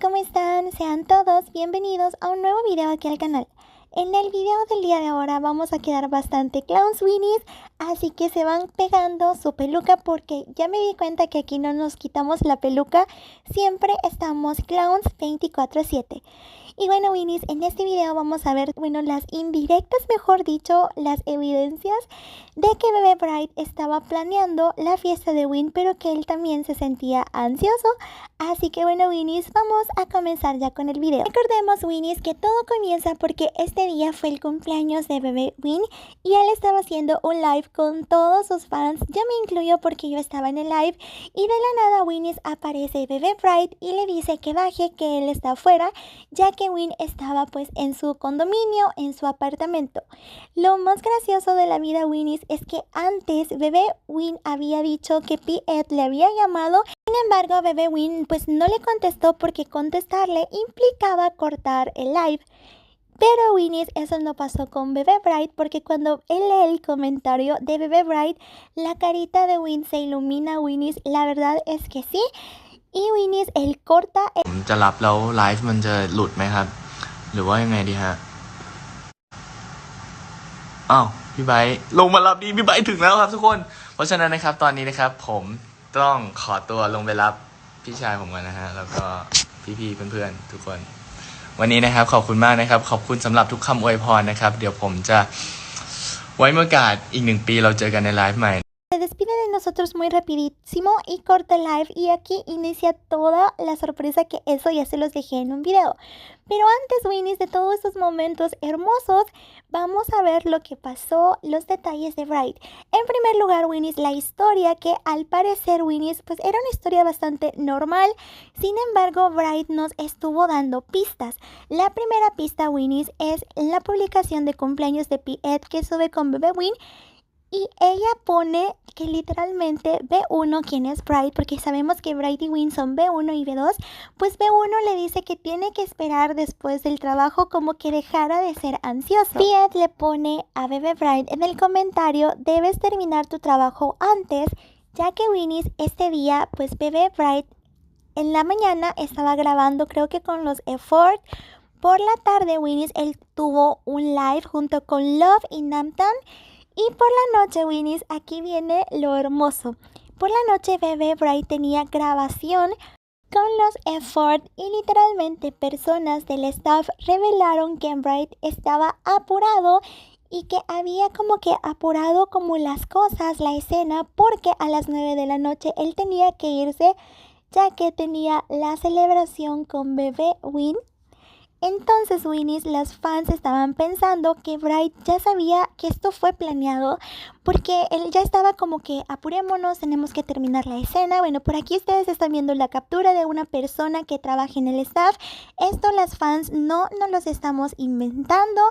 ¿cómo están? Sean todos bienvenidos a un nuevo video aquí al canal. En el video del día de ahora vamos a quedar bastante clowns winnies, así que se van pegando su peluca porque ya me di cuenta que aquí no nos quitamos la peluca, siempre estamos clowns 24-7. Y bueno, Winnies, en este video vamos a ver, bueno, las indirectas, mejor dicho, las evidencias de que Bebe Bright estaba planeando la fiesta de Win, pero que él también se sentía ansioso. Así que bueno, Winnies, vamos a comenzar ya con el video. Recordemos, Winnies, que todo comienza porque este día fue el cumpleaños de Bebe Win y él estaba haciendo un live con todos sus fans. Yo me incluyo porque yo estaba en el live y de la nada Winnies aparece Bebe Bright y le dice que baje, que él está afuera, ya que Win estaba pues en su condominio, en su apartamento. Lo más gracioso de la vida Winnie es que antes Bebé Win había dicho que Piet le había llamado. Sin embargo, Bebé Win pues no le contestó porque contestarle implicaba cortar el live. Pero Winnie, eso no pasó con Bebe Bright porque cuando él lee el comentario de Bebe Bright, la carita de Win se ilumina Winnie. La verdad es que sí. Y Winnie, él corta ผมจะรับแล้วไลฟ์มันจะหลุดไหมครับ หรือว่ายังไงดีฮะ อ้าว พี่ไบร์ทลงมารับดี พี่ไบร์ทถึงแล้วครับทุกคน เพราะฉะนั้นนะครับตอนนี้นะครับ ผมต้องขอตัวลงไปรับพี่ชายผมก่อนนะฮะ แล้วก็พี่ๆเพื่อนๆทุกคน วันนี้นะครับขอบคุณมากนะครับ ขอบคุณสำหรับทุกคำอวยพรนะครับ เดี๋ยวผมจะไว้เมื่อโอกาสอีกหนึ่งปีเราเจอกันในไลฟ์ใหม่ nosotros muy rapidísimo y corta live y aquí inicia toda la sorpresa que eso ya se los dejé en un video. Pero antes, Winnies, de todos estos momentos hermosos, vamos a ver lo que pasó, los detalles de Bright. En primer lugar, Winnies, la historia que al parecer, Winnies, pues era una historia bastante normal. Sin embargo, Bright nos estuvo dando pistas. La primera pista, Winnies, es la publicación de cumpleaños de Piet que sube con Bebe Win y ella pone que literalmente B1, quien es Bright, porque sabemos que Bright y Win son B1 y B2, pues B1 le dice que tiene que esperar después del trabajo como que dejara de ser ansioso. Piet le pone a Bebe Bright en el comentario, debes terminar tu trabajo antes, ya que Winnie's este día, pues Bebe Bright en la mañana estaba grabando creo que con los Effort. Por la tarde Winnie's él tuvo un live junto con Love y Namtan y por la noche, Winnies, aquí viene lo hermoso. Por la noche, Bebe Bright tenía grabación con los effort y literalmente personas del staff revelaron que Bright estaba apurado y que había como que apurado como las cosas, la escena, porque a las 9 de la noche él tenía que irse ya que tenía la celebración con Bebe Win entonces, Winnie, las fans estaban pensando que Bright ya sabía que esto fue planeado porque él ya estaba como que apurémonos, tenemos que terminar la escena. Bueno, por aquí ustedes están viendo la captura de una persona que trabaja en el staff. Esto las fans no nos los estamos inventando.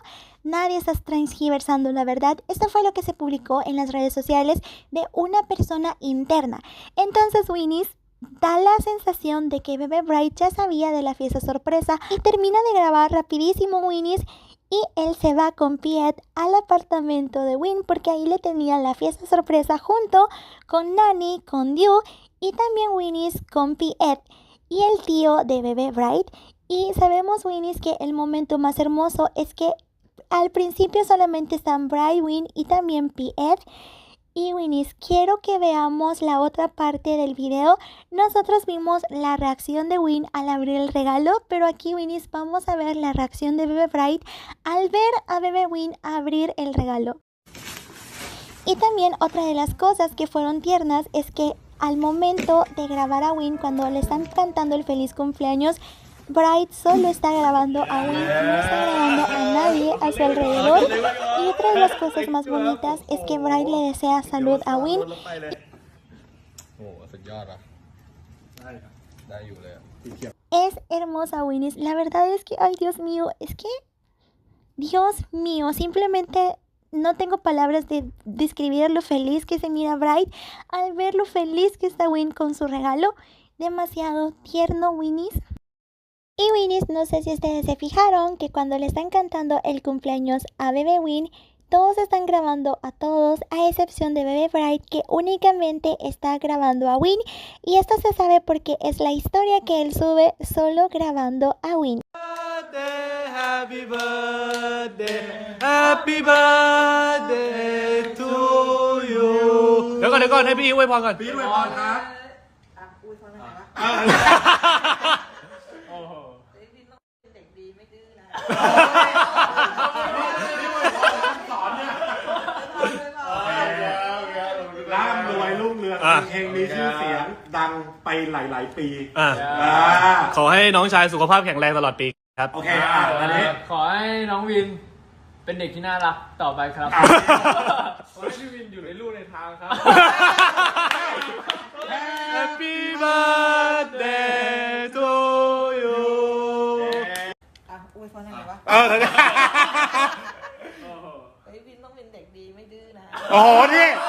Nadie está transgiversando la verdad. Esto fue lo que se publicó en las redes sociales de una persona interna. Entonces, Winnie da la sensación de que Bebe Bright ya sabía de la fiesta sorpresa y termina de grabar rapidísimo Winnie's y él se va con Piet al apartamento de Win porque ahí le tenía la fiesta sorpresa junto con Nani, con Dew y también Winnie's con Piet y el tío de Bebe Bright. Y sabemos Winnie's que el momento más hermoso es que al principio solamente están Bright, Win y también Piet y Winnie's, quiero que veamos la otra parte del video. Nosotros vimos la reacción de Win al abrir el regalo, pero aquí Winnie's vamos a ver la reacción de Bebe Bright al ver a Bebe Win abrir el regalo. Y también otra de las cosas que fueron tiernas es que al momento de grabar a Win cuando le están cantando el feliz cumpleaños, Bright solo está grabando a Win, no está grabando a nadie a su alrededor. Y otra de las cosas más bonitas es que Bright le desea salud a Win. Es hermosa Winnie. La verdad es que, ay Dios mío, es que, Dios mío, simplemente no tengo palabras de describir lo feliz que se mira Bright al ver lo feliz que está Win con su regalo. Demasiado tierno, Winnie. Y Winnie, no sé si ustedes se fijaron que cuando le están cantando el cumpleaños a Bebe Win, todos están grabando a todos, a excepción de Bebe Bright, que únicamente está grabando a Win. Y esto se sabe porque es la historia que él sube solo grabando a Win. Happy birthday Happy birthday to you เดี๋ยวก่อนเดี๋ยวก่อนให้พี่อวยพรก่อน พี่ด้วยพรครับ อ่ะอุ้ยพรไหนวะ รุ่งเรืองอะ เฮงๆมีชื่อเสียงดังไปหลาย ๆ ปีอะอ่าขอให้น้องชายสุขภาพแข็งแรงตลอดปีครับ โอเคอะอันนี้ ขอให้น้องวิน เป็นเด็กที่น่ารักต่อไปครับอะขอให้พี่วินอยู่ในลู่ในทางครับ Happy birthday to you อะอุ้ยพรไหนวะเออเดี๋ยวนะเฮ้ยพี่ต้องเป็นเด็กดีไม่ดื้อนะ โอ้โหนี่อั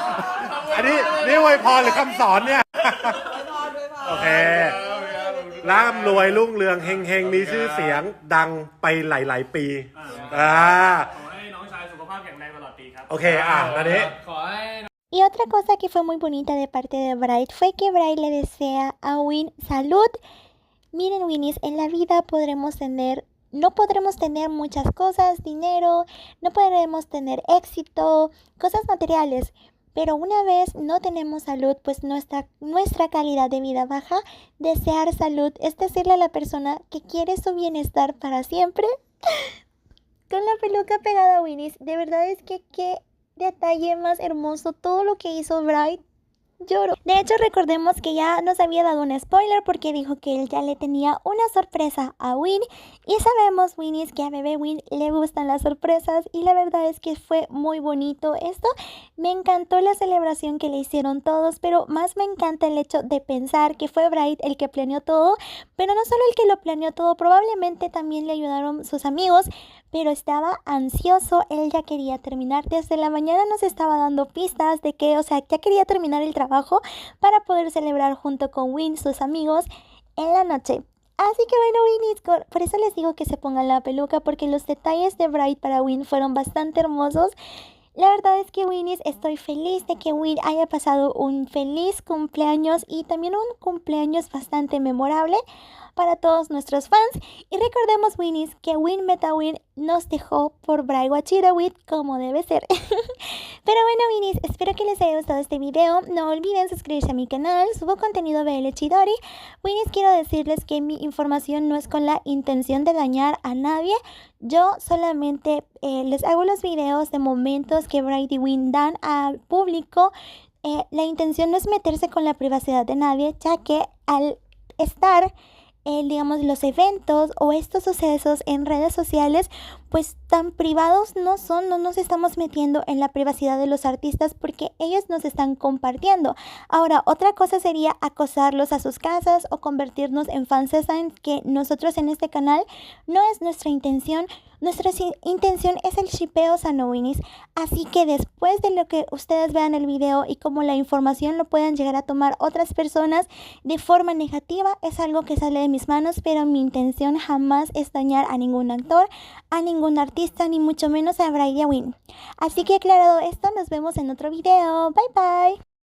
นนี้ นี่อวยพรหรือคำสอนเนี่ย ไม่พอไม่พอ โอเค ร่ำรวยรุ่งเรืองเฮงๆ มีชื่อเสียงดังไปหลาย ๆ ปี อ่า ขอให้น้องชายสุขภาพแข็งแรงตลอดปีครับ โอเค อ่ะอันนี้ ขอให้ Y otra cosa que fue muy bonita de parte de Bright fue que Bright le desea a Win salud. Miren, Winnies, en la vida podremos tener, no podremos tener muchas cosas, dinero, no podremos tener éxito, cosas materiales. pero una vez no tenemos salud, pues nuestra, nuestra calidad de vida baja. Desear salud es decirle a la persona que quiere su bienestar para siempre. Con la peluca pegada a de verdad es que qué detalle más hermoso todo lo que hizo Bright. De hecho, recordemos que ya nos había dado un spoiler porque dijo que él ya le tenía una sorpresa a Win. Y sabemos, Winnie's, que a Bebé Win le gustan las sorpresas. Y la verdad es que fue muy bonito esto. Me encantó la celebración que le hicieron todos, pero más me encanta el hecho de pensar que fue Bright el que planeó todo. Pero no solo el que lo planeó todo, probablemente también le ayudaron sus amigos pero estaba ansioso, él ya quería terminar, desde la mañana nos estaba dando pistas de que, o sea, ya quería terminar el trabajo para poder celebrar junto con Win, sus amigos, en la noche. Así que bueno, Winnie, por- eso les digo que se pongan la peluca, porque los detalles de Bright para Win fueron bastante hermosos. La verdad es que Winnie, estoy feliz de que Win haya pasado un feliz cumpleaños y también un cumpleaños bastante memorable para todos nuestros fans. Y recordemos, Winnies, que Win Metawin nos dejó por Braiguachirawit como debe ser. Pero bueno, Winnies, espero que les haya gustado este video. No olviden suscribirse a mi canal, subo contenido BL Chidori. Winnies, quiero decirles que mi información no es con la intención de dañar a nadie. Yo solamente eh, les hago los videos de momentos que Bright y Win dan al público. Eh, la intención no es meterse con la privacidad de nadie, ya que al estar eh, digamos, los eventos o estos sucesos en redes sociales, pues tan privados no son, no nos estamos metiendo en la privacidad de los artistas porque ellos nos están compartiendo. Ahora, otra cosa sería acosarlos a sus casas o convertirnos en fans que nosotros en este canal no es nuestra intención. Nuestra intención es el shipeo Sanowinis. Así que después de lo que ustedes vean el video y como la información lo puedan llegar a tomar otras personas de forma negativa, es algo que sale de mis manos, pero mi intención jamás es dañar a ningún actor, a ningún artista, ni mucho menos a Brady Win. Así que aclarado esto, nos vemos en otro video. Bye bye.